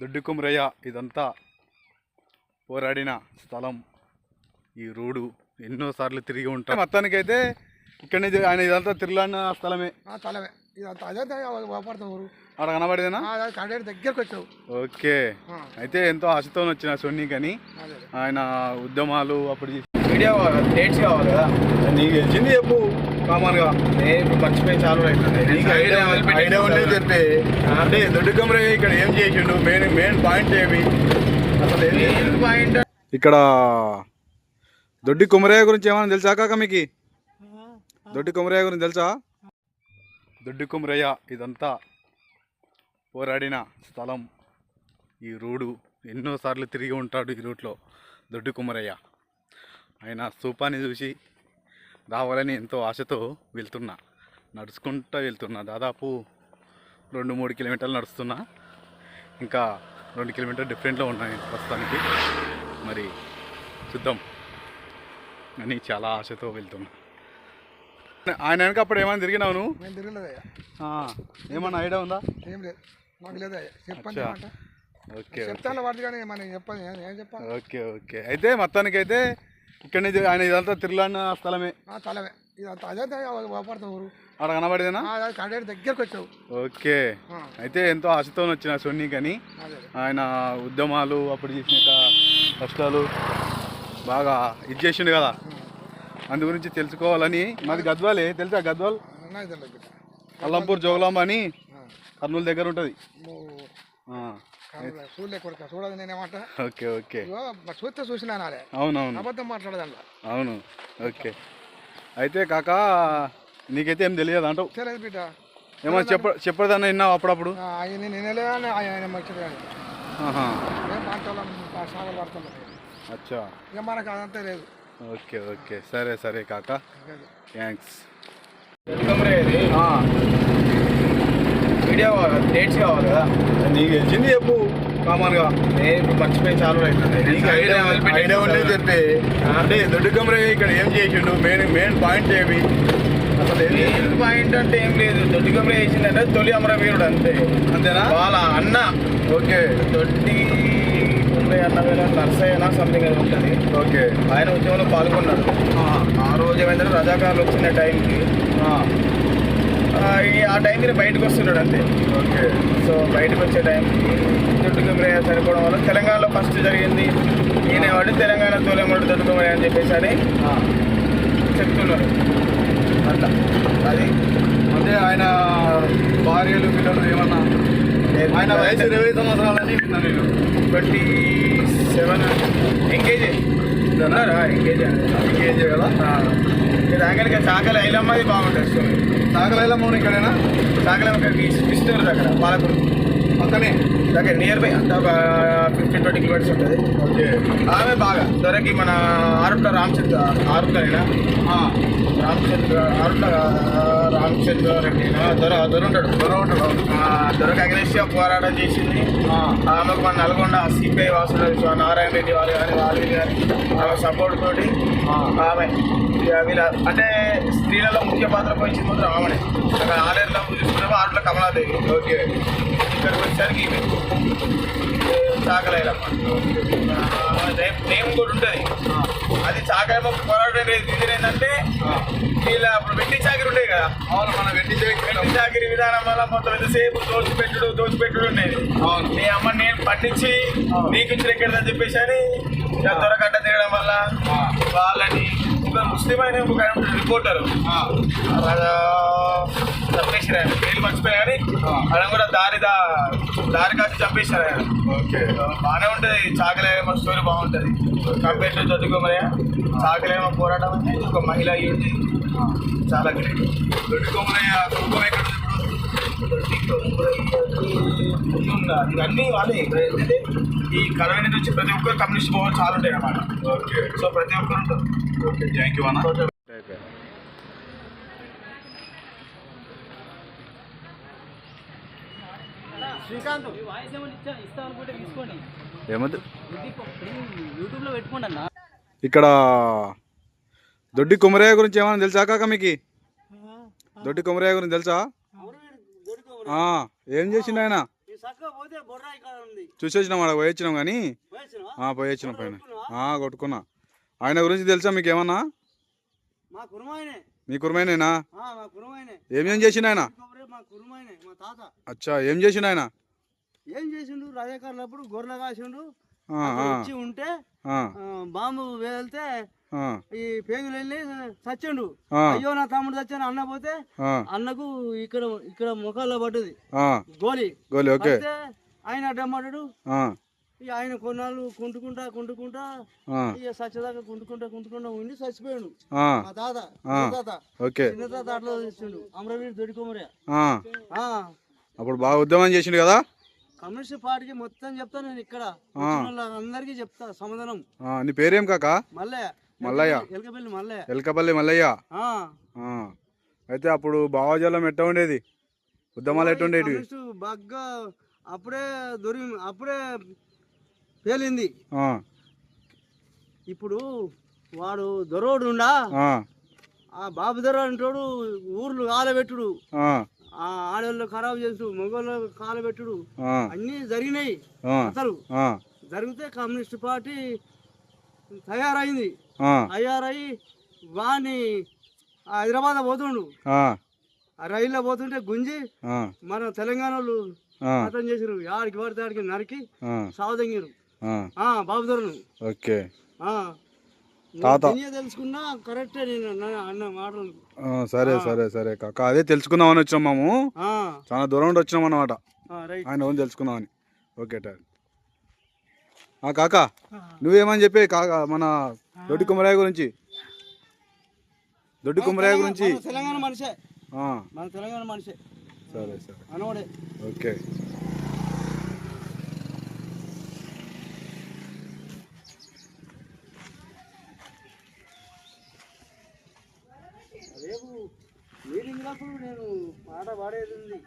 దొడ్డి కుమరయ్య ఇదంతా పోరాడిన స్థలం. ఈ రోడ్డు ఎన్నోసార్లు తిరిగి ఉంటాం. మొత్తానికైతే ఇక్కడ నుంచి ఆయన ఇదంతా తిరగలాడిన స్థలమే. ఆ అదే ఆడ కనబడేదేనా? దగ్గరకు వచ్చావు. ఓకే. ఆ, అయితే ఎంతో ఆశతో వచ్చిన సొన్ని కానీ అదే అదే. ఆయన ఉద్యమాలు అప్పుడు చేసి- వీడియో డేట్స్ కావాలి కదా. నీకు తెలిసింది చెప్పు. కామన్గా. నేను ఇప్పుడు మర్చిపోయి చాలా ఐడియా ఐడియా ఉండేది చెప్పి అంటే దొడ్డి కుమరయ్య ఇక్కడ ఏం చేసిండు? మెయిన్ మెయిన్ పాయింట్ ఏమి? అసలు ఏం చేసిండు? పాయింట్ ఇక్కడ దొడ్డి కుమరయ్య గురించి ఏమైనా తెలుసా కాక మీకు? దొడ్డి కుమరయ్య గురించి తెలుసా? దొడ్డి కుమరయ్య ఇదంతా పోరాడిన స్థలం. ఈ రోడ్డు ఎన్నోసార్లు తిరిగి ఉంటాడు ఈ రూట్లో దొడ్డి కుమరయ్య. ఆయన స్తూపాన్ని చూసి రావాలని ఎంతో ఆశతో వెళ్తున్నా. నడుచుకుంటూ వెళ్తున్నా. దాదాపు రెండు మూడు కిలోమీటర్లు నడుస్తున్నా. ఇంకా రెండు కిలోమీటర్ డిఫరెంట్లో ఉన్నాయి ప్రస్తుతానికి. మరి చూద్దాం. అని చాలా ఆశతో వెళ్తున్నా. ఆయన వెనక అప్పుడు ఏమైనా తిరిగినావు నువ్వు? ఏమన్నా ఐడియా ఉందా? ఏం లేదు. మాకు చెప్పండి ఓకే చెప్తాను వాటి కానీ ఏం- ఓకే ఓకే. అయితే మొత్తానికి ఇక్కడ నుంచి ఆయన ఇదంతా తిరగలాడిన స్థలమే. ఆ తలమే ఇది అంత అదే వాపడతాం ఊరు. ఆడ కనబడేదేనా? ఆ, కండేటి దగ్గరకు వచ్చావు. ఓకే. ఆ, అయితే ఎంతో ఆశతో వచ్చిన సొన్ని కానీ అదే అదే. ఆయన ఉద్యమాలు అప్పుడు చేసిన కష్టాలు బాగా ఇది చేసిండు కదా. అందు గురించి తెలుసుకోవాలని మాది గద్వాలే. తెలుసా గద్వాల్? ఉన్నాయి తెలియదు బిడ్డ. అల్లంపూర్ జోగులాంబ అని ఆ, కర్నూలు దగ్గర ఉంటుంది. నువ్వు ఆ, కాదులే, చూడలే కొడుక చూడదు నేనేమంట ఓకే ఓకే. చూస్తే చూసినా నాలే. అవునవును. అబద్ధం మాట్లాడదంట. అవును. ఓకే. అయితే కాక నీకైతే ఏం తెలియదు అంటావు? తెలియదు బిడ్డ. ఏమన్నా చెప్ప చెప్పదన్నా విన్నావు అప్పుడప్పుడు? ఆయన నేనే ఆయన ఆయన మంచిది కానీ అచ్చా. ఇక మనకు అదంతా లేదు. Okay okay. సరే సరే కాక. థ్యాంక్స్. వీడియో డేట్స్ కావాలి కదా. నీకు తెలిసింది చెప్పు. కామన్గా. నేను ఇప్పుడు మర్చిపోయి చాలా ఐడియా ఉండేది చెప్పి. అంటే దొడ్డి కుమరయ్య ఇక్కడ ఏం చేసిండు? మెయిన్ మెయిన్ పాయింట్ ఏమి? అసలు? మెయిన్ పాయింట్ అంటే ఏం లేదు. దొడ్డి కమరే చేసిందంటే తొలి అమరవీరుడు అంతే. అంతేనా? వాళ్ళ అన్న. ఓకే. దొడ్డి సంథింగ్ అది ఉంటుంది. ఓకే. ఆయన ఉద్యమంలో పాల్గొన్నాడు. ఆ. రోజు ఏమైందంటే రజాకారులు వచ్చిన టైంకి ఆ, ఆ, ఈ- ఆ టైంకి బయటకు వస్తున్నాడు అంతే. ఓకే. సో బయటకు వచ్చే టైంకి దొడ్డు కుమరయ్య చనిపోవడం వల్ల తెలంగాణలో ఫస్ట్ జరిగింది. ఈయన వాడు తెలంగాణ తోలేమడు కుమరయ్య అని చెప్పేసి అని చెప్తున్నారు. అట్లా. అది. అంటే ఆయన భార్యలు పిల్లలు ఏమన్నా ఆయన వయసు ఇరవై సంవత్సరాలని విన్నా నేను. Twenty seven. ఎంగేజ్. ఎంగేజ్. ఏం కదా? ఇది ఆఖరికి చాకలి ఐలమ్మది బాగుంటుంది. స్టోరీ చాకలి ఐలమ్మ ఇక్కడైనా? చాకలి ఒక విష్ణూరు దగ్గర పాలకుడు పక్కనే దగ్గర నియర్ బై అంతా ఒక ఫిఫ్టీన్ ట్వంటీ కిలోమీటర్స్ ఉంటుంది. ఓకే. ఆమె బాగా దొరకి మన ఆరుట్ల రామచంద్ర ఆరుట్లైనా రామచంద్ర ఆరుట్ల రామచంద్ర రెడ్డి దొర దొర ఉంటాడు దొర ఉంటాడు, దొరకు అగ్రెసివ్ పోరాటం చేసింది. ఆమెకు మన నల్గొండ సిపిఐ వాసులు నారాయణ రెడ్డి వాళ్ళు కానీ వాళ్ళు కానీ ఆమె సపోర్ట్ తోటి. ఆమె వీళ్ళ అంటే స్త్రీలలో ముఖ్య పాత్ర పోయించింది మాత్రం ఆమెనే. అక్కడ ఆలేరులో చూసుకున్నాము ఆటలో కమలాదేవి. ఓకే. ఇక్కడికి వచ్చేసరికి చాకలైలమ్మ నేమ్ కూడా ఉంటుంది. అది చాకలమ్మ పోరాటం రీజన్ ఏంటంటే వీళ్ళ అప్పుడు వెండి చాకరి ఉండేది కదా. అవును మన వెండి వెండి చాకరి విధానం వల్ల మొత్తం ఎంతసేపు దోచిపెట్టుడు దోచిపెట్టుడు ఉండేది. నీ అమ్మ నేను పండించి నీకు ఇచ్చిన ఎక్కడదని చెప్పేసి అని త్వరగడ్డ తిరగడం వల్ల. వాళ్ళని ముస్లిం అయిన ఒక ఆయన రిపోర్టర్. చంపేసారు ఆయన. పేరు మర్చిపోయా కానీ. ఆయన కూడా దారి దా దారి కాసి చంపేశారు ఆయన. ఓకే. బాగానే ఉంటుంది. చాకలేమ స్టోరీ బాగుంటుంది. కంపేర్ టు చదువుకోమయ్య చాకలేమ పోరాటం అంటే ఒక మహిళ అయ్యింది చాలా గ్రేట్. దొడ్డి కొమ్మరయ్య కుటుంబం ఎక్కడ ఉంది ఇప్పుడు ఇవన్నీ వాళ్ళే. ఏంటంటే ఈ కళని నుంచి ప్రతి ఒక్కరు కమ్యూనిస్ట్ భవన్ చాలా ఉంటాయి అన్నమాట. ఓకే. సో ప్రతి ఒక్కరు ఉంటారు. ఓకే థ్యాంక్ యూ అన్న. శ్రీకాంత్. యూట్యూబ్లో పెట్టుకోండి ఇక్కడ దొడ్డి కుమరయ్య గురించి ఏమైనా తెలుసా కాక మీకు? దొడ్డి కుమరయ్య గురించి తెలుసా? ఆ, ఏం చేసిండు ఆయన? చూసేసినాం ఆడ పోయి వచ్చినాం కానీ. పోయొచ్చినవా? ఆ, పోయి వచ్చినాం పైన. కొట్టుకున్నా. ఆయన గురించి తెలుసా మీకు ఏమన్నా మా కురుమాయనే. ఏమేం చేసిండు ఆయన? అచ్చా ఏం చేసిండు ఆయన? ఏం చేసిండు? రజాకారులప్పుడు గొర్రెలు కాసిండు. అక్కడ ఉంటే బాంబు వెళ్తే ఆ, ఈ పేగులు వెళ్ళి చచ్చిండు. అయ్యో నా తమ్ముడు చచ్చాను అన్న పోతే అన్నకు ఇక్కడ ఇక్కడ ముఖాల్లో పడ్డది. గోలి. గోలి ఓకే. ఆయన ఇక ఆయన కొన్నాళ్ళు కుంటుకుంటా కుంటుకుంటా ఇక సచ్చదాకా కుంటుకుంటా కుంటుకుంటా ఉండి చచ్చిపోయాడు. ఆ, మా తాత తాత. ఓకే. చిన్న తాత అట్లా తెచ్చిండు అమరవీరి దొడికొమరే అప్పుడు బాగా ఉద్యమం చేసిండు కదా? కమ్యూనిస్ట్ పార్టీకి మొత్తం చెప్తా నేను ఇక్కడ. అందరికి చెప్తా సమాధానం. నీ పేరేం కాక? మల్లయ్య. మల్లయ్య. ఎలకపల్లి మల్లయ్య. ఎల్కపల్లి మల్లయ్య. అయితే అప్పుడు భావజాలం ఎట్ట ఉండేది? ఉద్యమాలు ఎట్ట కమ్యూనిస్టు బాగా అప్పుడే దొరి అప్పుడే పేలింది. ఇప్పుడు వాడు దొరోడు ఉండా ఆ, బాబు దొర అంటాడు ఊర్లు కాలబెట్టుడు ఆడవాళ్ళు ఖరాబ్ చేసుడు మగవాళ్ళు కాలబెట్టుడు. అన్నీ జరిగినాయి. అసలు జరిగితే కమ్యూనిస్ట్ పార్టీ తయారైంది. ఆ, తయారయ్యి వాణ్ణి హైదరాబాద్ పోతుండు. రైల్లో పోతుంటే గుంజి మన తెలంగాణ వాళ్ళు అర్థం చేసిరు ఆడికి పడితే ఆడికి నరికి సావదంగిరు బాబుదొరను ఓకే. తెలుసుకున్నా కరెక్టే నేను అన్న- మాటలు. సరే సరే సరే కాక. అదే తెలుసుకుందామని వచ్చినాం మేము. చాలా దూరం నుండి వచ్చినాం అన్నమాట. ఆయన తెలుసుకుందామని. ఓకే ఆ కాక నువ్వేమని చెప్పే కాక మన దొడ్డి కుమరాయ గురించి? దొడ్డి కుమరాయ గురించి? తెలంగాణ మనిషే. ఆ, మన తెలంగాణ మనిషే. సరే సరే. ఓకే. రేపు మీటింగ్ నేను పాట పాడేది ఉంది.